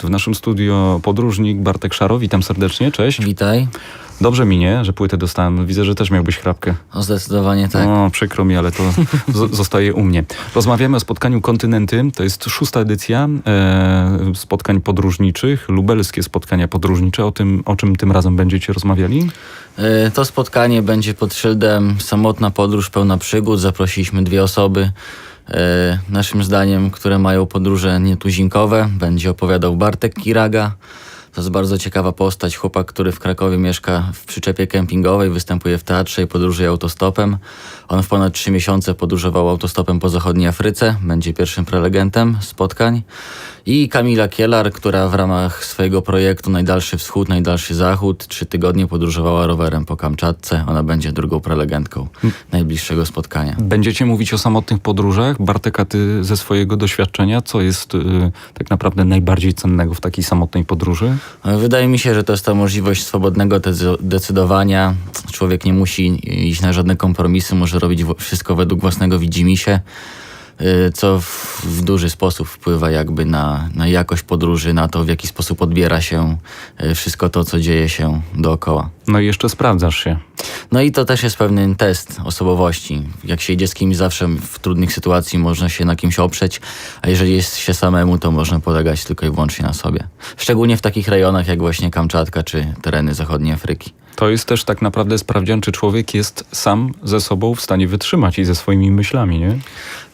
W naszym studio podróżnik Bartek Szaro. Witam serdecznie, cześć. Witaj. Dobrze mi, nie, że płytę dostałem. Widzę, że też miałbyś chrapkę. O, zdecydowanie tak. No, przykro mi, ale to zostaje u mnie. Rozmawiamy o spotkaniu Kontynenty. To jest szósta edycja e, spotkań podróżniczych, lubelskie spotkania podróżnicze. O tym, o czym tym razem będziecie rozmawiali? E, To spotkanie będzie pod szyldem Samotna podróż pełna przygód. Zaprosiliśmy dwie osoby. Naszym zdaniem, które mają podróże nietuzinkowe, będzie opowiadał Bartek Kiraga. To jest bardzo ciekawa postać, chłopak, który w Krakowie mieszka w przyczepie kempingowej, występuje w teatrze i podróżuje autostopem. On w ponad trzy miesiące podróżował autostopem po zachodniej Afryce, będzie pierwszym prelegentem spotkań. I Kamila Kielar, która w ramach swojego projektu Najdalszy Wschód, Najdalszy Zachód trzy tygodnie podróżowała rowerem po Kamczatce. Ona będzie drugą prelegentką najbliższego spotkania. Będziecie mówić o samotnych podróżach. Bartek, ty ze swojego doświadczenia, co jest y, tak naprawdę najbardziej cennego w takiej samotnej podróży? Wydaje mi się, że to jest ta możliwość swobodnego decy- decydowania. Człowiek nie musi iść na żadne kompromisy, może robić wszystko według własnego widzimisię, co w, w duży sposób wpływa jakby na, na jakość podróży, na to, w jaki sposób odbiera się y, wszystko to, co dzieje się dookoła. No i jeszcze sprawdzasz się. No i to też jest pewien test osobowości. Jak się idzie z kimś, zawsze w trudnych sytuacji można się na kimś oprzeć, a jeżeli jest się samemu, to można polegać tylko i wyłącznie na sobie. Szczególnie w takich rejonach jak właśnie Kamczatka czy tereny zachodniej Afryki. To jest też tak naprawdę sprawdzian, czy człowiek jest sam ze sobą w stanie wytrzymać i ze swoimi myślami, nie?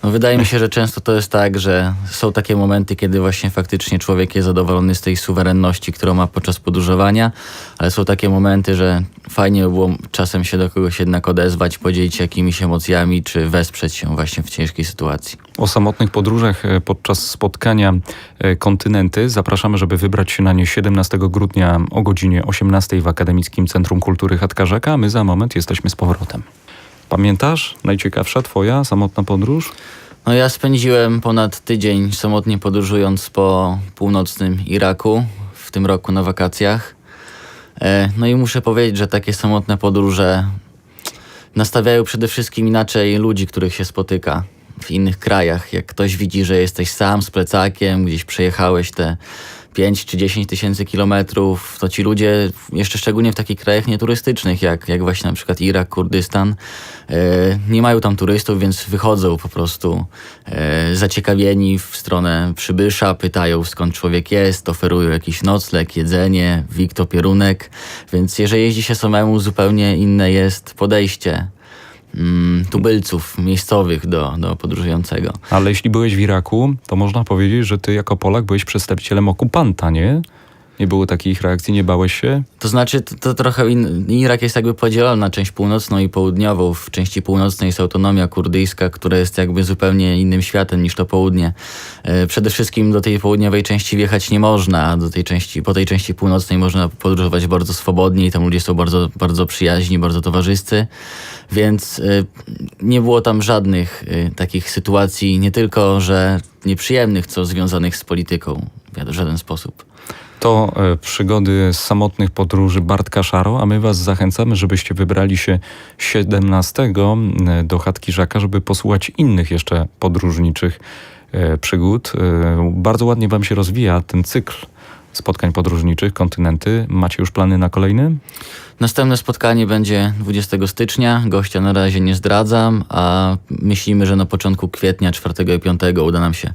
No wydaje mi się, że często to jest tak, że są takie momenty, kiedy właśnie faktycznie człowiek jest zadowolony z tej suwerenności, którą ma podczas podróżowania, ale są takie momenty, że fajnie by było czasem się do kogoś jednak odezwać, podzielić się jakimiś emocjami, czy wesprzeć się właśnie w ciężkiej sytuacji. O samotnych podróżach e, podczas spotkania e, Kontynenty zapraszamy, żeby wybrać się na nie 17 grudnia o godzinie 18 w Akademickim Centrum Kultury Chatkarzaka, a my za moment jesteśmy z powrotem. Pamiętasz? Najciekawsza twoja samotna podróż? No ja spędziłem ponad tydzień samotnie podróżując po północnym Iraku, w tym roku na wakacjach. E, No i muszę powiedzieć, że takie samotne podróże nastawiają przede wszystkim inaczej ludzi, których się spotyka w innych krajach. Jak ktoś widzi, że jesteś sam z plecakiem, gdzieś przejechałeś te 5 czy 10 tysięcy kilometrów, to ci ludzie, jeszcze szczególnie w takich krajach nieturystycznych, jak, jak właśnie na przykład Irak, Kurdystan, e, nie mają tam turystów, więc wychodzą po prostu e, zaciekawieni w stronę przybysza, pytają skąd człowiek jest, oferują jakiś nocleg, jedzenie, wik, topierunek, więc jeżeli jeździ się samemu, zupełnie inne jest podejście mm, tubylców miejscowych do, do podróżującego. Ale jeśli byłeś w Iraku, to można powiedzieć, że ty jako Polak byłeś przedstawicielem okupanta, nie? Nie było takich reakcji, nie bałeś się? To znaczy, to, to trochę in, Irak jest jakby podzielony na część północną i południową. W części północnej jest autonomia kurdyjska, która jest jakby zupełnie innym światem niż to południe. E, przede wszystkim do tej południowej części wjechać nie można, a do tej części, po tej części północnej można podróżować bardzo swobodnie i tam ludzie są bardzo, bardzo przyjaźni, bardzo towarzyscy. Więc e, nie było tam żadnych e, takich sytuacji, nie tylko, że nieprzyjemnych, co związanych z polityką w żaden sposób. To e, przygody z samotnych podróży Bartka Szaro, a my was zachęcamy, żebyście wybrali się 17 e, do Chatki Żaka, żeby posłuchać innych jeszcze podróżniczych e, przygód. Bardzo ładnie wam się rozwija ten cykl spotkań podróżniczych, kontynenty. Macie już plany na kolejny? Następne spotkanie będzie 20 stycznia. Gościa na razie nie zdradzam, a myślimy, że na początku kwietnia 4 i 5 uda nam się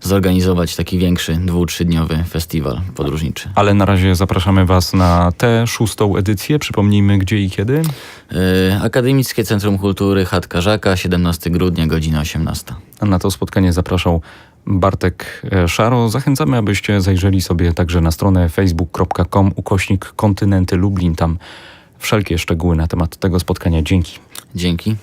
zorganizować taki większy dwu, trzydniowy festiwal podróżniczy. Ale na razie zapraszamy was na tę szóstą edycję. Przypomnijmy gdzie i kiedy. Yy, Akademickie Centrum Kultury Chatka Żaka, 17 grudnia, godzina 18. Na to spotkanie zapraszał Bartek e, Szaro. Zachęcamy, abyście zajrzeli sobie także na stronę facebook.com ukośnik kontynenty Lublin. Tam wszelkie szczegóły na temat tego spotkania. Dzięki. Dzięki.